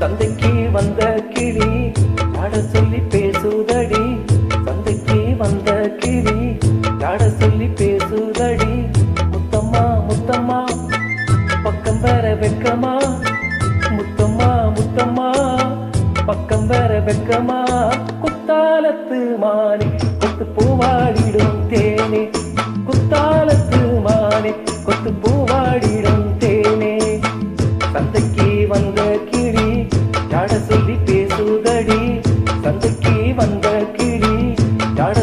தந்தைக்கு வந்த கிளி ஆட சொல்லி பேசுதடி சந்தைக்கு வந்த கிளி. ஆட சொல்லி பேசுதடி முத்தம்மா முத்தம்மா பக்கம் வர வெக்கமா? முத்தம்மா முத்தம்மா பக்கம் வர வெக்கமா? குத்தாலத்து மானே கொத்து பூவாடிடும் தேனே. குத்தாலத்து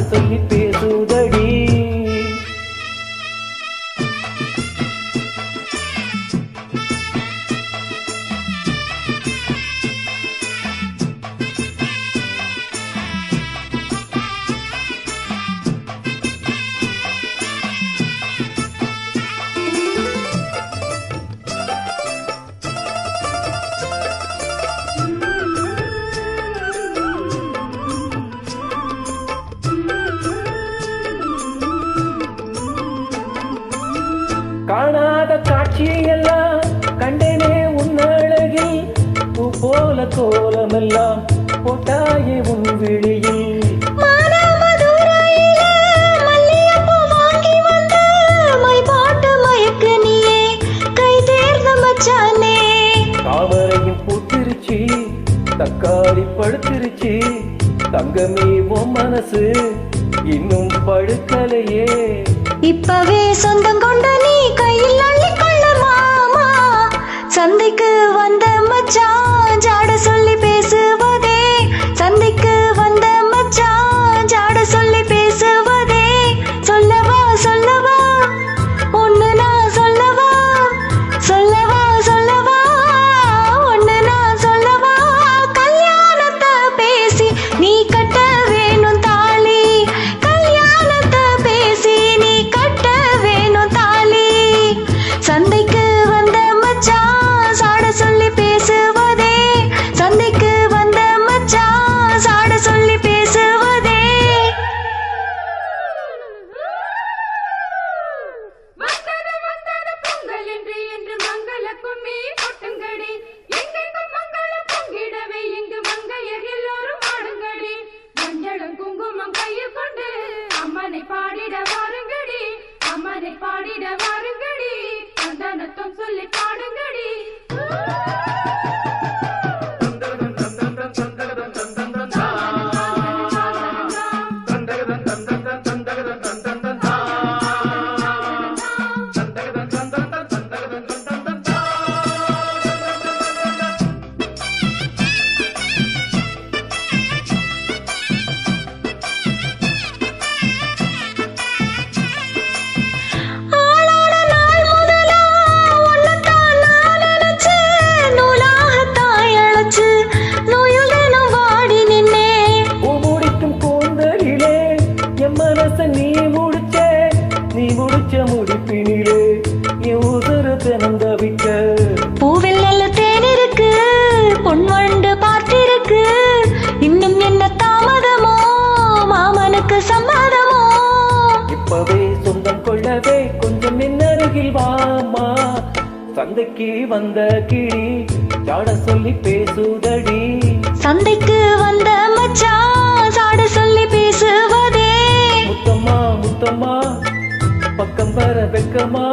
सही காட்சியெல்லாம் கண்டேனே உன் அழகில். பூ போல கோலமெல்லாம் போட்டாயே உன் விழியில். தாமரையும் பூத்திருச்சு தக்காளி பழுத்திருச்சு. தங்கமே உன் மனசு இன்னும் பழுக்கலையே இப்பவே சொந்தம் கொண்ட நீ கையில் மாமா சந்தைக்கு வந்த மச்சான் ஜாட சொல்லி பேசுவ Thank you. வாமா சந்தைக்கு வந்த கிளி ஜாட சொல்லி பேசுதடி. சந்தைக்கு வந்த மச்சான் சாட சொல்லி பேசுவதே. முத்தம்மா முத்தம்மா பக்கம் வர வெக்கமா.